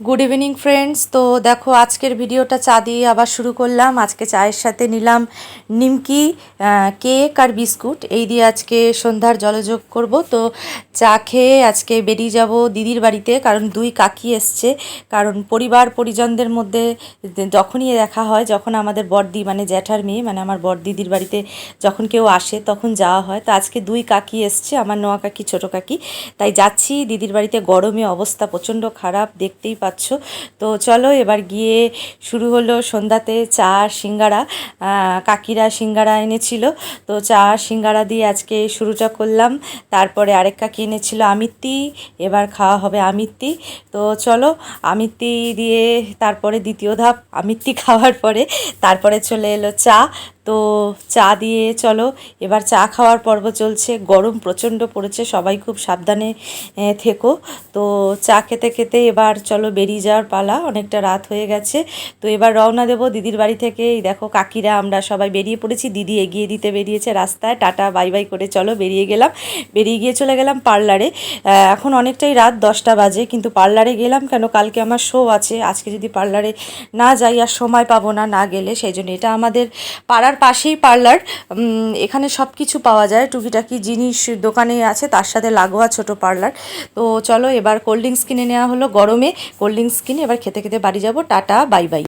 Good evening friends তো দেখো, আজকের ভিডিওটা চা দিয়ে আবার শুরু করলাম। আজকে চায়ের সাথে নিলাম নিমকি কেক আর বিস্কুট। এই দিয়ে আজকে সন্ধ্যার জলযোগ করব। তো চা খেয়ে আজকে বেরিয়ে যাব দিদির বাড়িতে, কারণ দুই কাকি এসছে। কারণ পরিবার, পরিজনদের মধ্যে যখনই দেখা হয়, যখন আমাদের বড়দি মানে জ্যাঠার মেয়ে মানে আমার বড় দিদির বাড়িতে যখন কেউ আসে, তখন যাওয়া হয়। তো আজকে দুই কাকি এসছে, আমার নোয়া কাকি, ছোট কাকি। তাই যাচ্ছি দিদির বাড়িতে। গরমে অবস্থা প্রচণ্ড খারাপ, দেখতেই পাচ্ছ। তো চলো এবার গিয়ে শুরু হলো সন্ধ্যাতে চা সিঙ্গারা। কাকিরা সিঙ্গারা এনেছিল। তো চা সিঙ্গারা দিয়ে আজকে শুরুটা করলাম। তারপরে আরেক কাকি এনেছিল আমিত্তি। এবার খাওয়া হবে আমিত্তি। তো চলো আমিত্তি দিয়ে তারপরে দ্বিতীয় ধাপ, আমিত্তি খাওয়ার পরে তারপরে চলে এলো চা। তো চা দিয়ে চলো। এবার চা খাওয়ার পর্ব চলছে। গরম প্রচণ্ড পড়েছে, সবাই খুব সাবধানে থেকো। তো চা খেতে খেতে এবার চলো বেরিয়ে যাওয়ার পালা। অনেকটা রাত হয়ে গেছে। তো এবার রওনা দেবো দিদির বাড়ি থেকে দেখো কাকিরা, আমরা সবাই বেরিয়ে পড়েছি। দিদি এগিয়ে দিতে বেরিয়েছে রাস্তায়। টাটা, বাই বাই করে চলো বেরিয়ে গেলাম। বেরিয়ে গিয়ে চলে গেলাম পার্লারে। এখন অনেকটাই রাত দশটা বাজে, কিন্তু পার্লারে গেলাম কেন? কালকে আমার শো আছে। আজকে যদি পার্লারে না যাই, আর সময় পাবো না না গেলে, সেই জন্য এটা আমাদের পাড়ার পাশেই পার্লার এখানে সব কিছু পাওয়া যায়। টুকিটাকি জিনিস দোকানে আছে, তার সাথে লাগোয়া ছোট পার্লার। তো চলো এবার কোল্ড ড্রিঙ্কস কিনে নেওয়া হলো গরমে। কোল্ড ড্রিঙ্কস কিনে এবার খেতে খেতে বাড়ি যাব। Tata, bye bye.